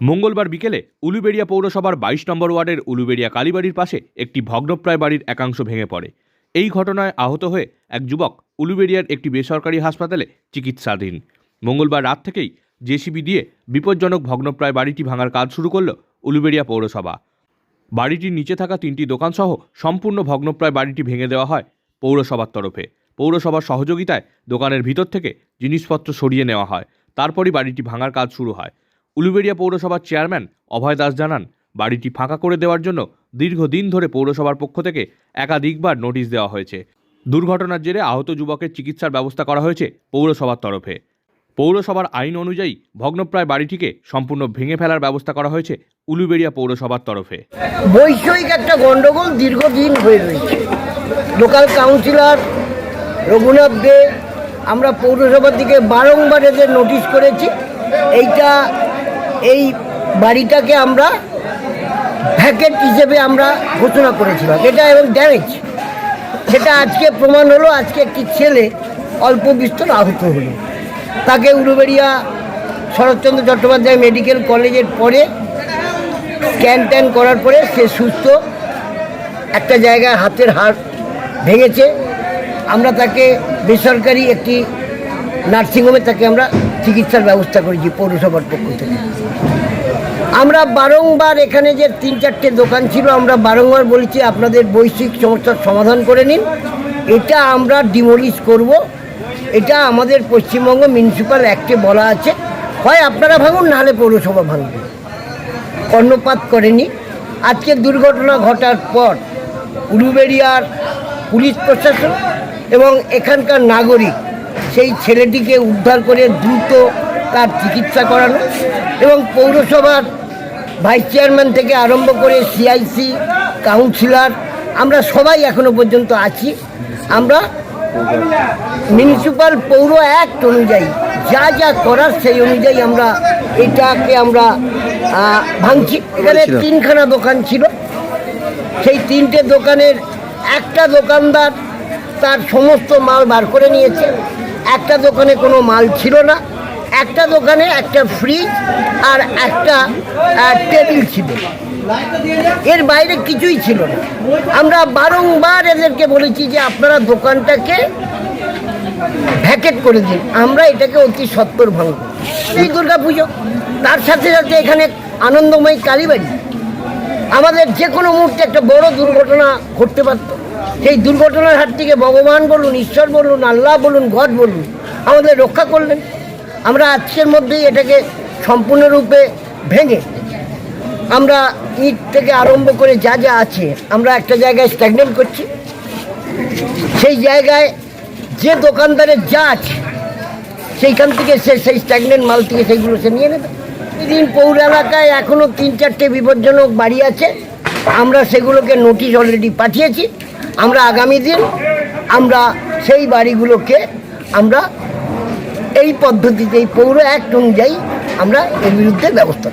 মঙ্গলবার বিকেলে উলুবেড়িয়া পৌরসভার বাইশ নম্বর ওয়ার্ডের উলুবেড়িয়া কালীবাড়ির পাশে একটি ভগ্নপ্রায় বাড়ির একাংশ ভেঙে পড়ে। এই ঘটনায় আহত হয়ে এক যুবক উলুবেড়িয়ার একটি বেসরকারি হাসপাতালে চিকিৎসাধীন। মঙ্গলবার রাত থেকেই জেসিবি দিয়ে বিপজ্জনক ভগ্নপ্রায় বাড়িটি ভাঙার কাজ শুরু করল উলুবেড়িয়া পৌরসভা। বাড়িটির নিচে থাকা তিনটি দোকানসহ সম্পূর্ণ ভগ্নপ্রায় বাড়িটি ভেঙে দেওয়া হয় পৌরসভার তরফে। পৌরসভার সহযোগিতায় দোকানের ভিতর থেকে জিনিসপত্র সরিয়ে নেওয়া হয়। তারপরই বাড়িটি ভাঙার কাজ শুরু হয়। উলুবেড়িয়া পৌরসভার চেয়ারম্যান অভয় দাস জানান, বাড়িটি ফাঁকা করে দেওয়ার জন্য দীর্ঘদিন ধরে পৌরসভার পক্ষ থেকে একাধিকবার নোটিশ দেওয়া হয়েছে। দুর্ঘটনার জেরে আহত যুবকের চিকিৎসার ব্যবস্থা করা হয়েছে পৌরসভার তরফে। পৌরসভার আইন অনুযায়ী ভগ্নপ্রায় বাড়িটিকে সম্পূর্ণ ভেঙে ফেলার ব্যবস্থা করা হয়েছে উলুবেড়িয়া পৌরসভার তরফে। বৈষয়িক একটা গন্ডগোল দীর্ঘদিন হয়ে রয়েছে। লোকাল কাউন্সিলর রঘুনাথ দে, আমরা পৌরসভার দিকে বারংবার এদের নোটিশ করেছি। এইটা এই বাড়িটাকে আমরা ভ্যাকেট হিসেবে আমরা ঘোষণা করেছিলাম। এটা এবং ড্যামেজ সেটা আজকে প্রমাণ হলো, আজকে একটি ছেলে অল্প বিস্তর আহত হলো। তাকে উলুবেড়িয়া শরৎচন্দ্র চট্টোপাধ্যায় মেডিকেল কলেজের পরে স্ক্যান ট্যান করার পরে সে সুস্থ, একটা জায়গায় হাতের হাড় ভেঙেছে। আমরা তাকে বেসরকারি একটি নার্সিংহোমে তাকে আমরা চিকিৎসার ব্যবস্থা করেছি পৌরসভার পক্ষ থেকে। আমরা বারংবার এখানে যে তিন চারটে দোকান ছিল, আমরা বারংবার বলেছি আপনাদের বৈশ্বিক সমস্যার সমাধান করে নিন। এটা আমরা ডিমোলিশ করব। এটা আমাদের পশ্চিমবঙ্গ মিউনিসিপ্যাল অ্যাক্টে বলা আছে। হয় আপনারা ভাঙুন, নাহলে পৌরসভা ভাঙবে। কর্ণপাত করেনি। আজকে দুর্ঘটনা ঘটার পর উলুবেড়িয়ার পুলিশ প্রশাসন এবং এখানকার নাগরিক সেই ছেলেটিকে উদ্ধার করে দ্রুত তার চিকিৎসা করানো এবং পৌরসভার ভাইস চেয়ারম্যান থেকে আরম্ভ করে সিআইসি কাউন্সিলর আমরা সবাই এখনও পর্যন্ত আছি। আমরা মিউনিসিপ্যাল পৌর অ্যাক্ট অনুযায়ী যা যা করার সেই অনুযায়ী আমরা এটাকে আমরা ভাঙছি। এখানে তিনখানা দোকান ছিল। সেই তিনটে দোকানের একটা দোকানদার তার সমস্ত মাল বার করে নিয়েছে। একটা দোকানে কোনো মাল ছিল না, একটা দোকানে একটা ফ্রিজ আর একটা টেবিল ছিল। এর বাইরে কিছুই ছিল না। আমরা বারংবার এদেরকে বলেছি যে আপনারা দোকানটাকে ভ্যাকেট করে দিন। আমরা এটাকে অতি সত্তর ভাঙব এই দুর্গা পুজো তার সাথে সাথে এখানে আনন্দময়ী কালীবাড়ি। আমাদের যে কোনো মুহূর্তে একটা বড় দুর্ঘটনা ঘটতে পারত। সেই দুর্ঘটনার হাত থেকে ভগবান বলুন, ঈশ্বর বলুন, আল্লাহ বলুন, গড বলুন, আমাদের রক্ষা করলেন। আমরা আজকের মধ্যেই এটাকে সম্পূর্ণরূপে ভেঙে আমরা ইট থেকে আরম্ভ করে যা যা আছে আমরা একটা জায়গায় স্ট্যাগনেট করছি। সেই জায়গায় যে দোকানদারের যা আছে, সেইখান থেকে সে সেই স্ট্যাগনেন্ট মাল থেকে সেইগুলো সে নিয়ে নেবে। দিন পৌর এলাকায় এখনও তিন চারটে বিপজ্জনক বাড়ি আছে, আমরা সেগুলোকে নোটিশ অলরেডি পাঠিয়েছি। আমরা আগামী দিন আমরা সেই বাড়িগুলোকে আমরা এই পদ্ধতিতে, এই পৌর অ্যাক্ট অনুযায়ী আমরা এর বিরুদ্ধে ব্যবস্থা।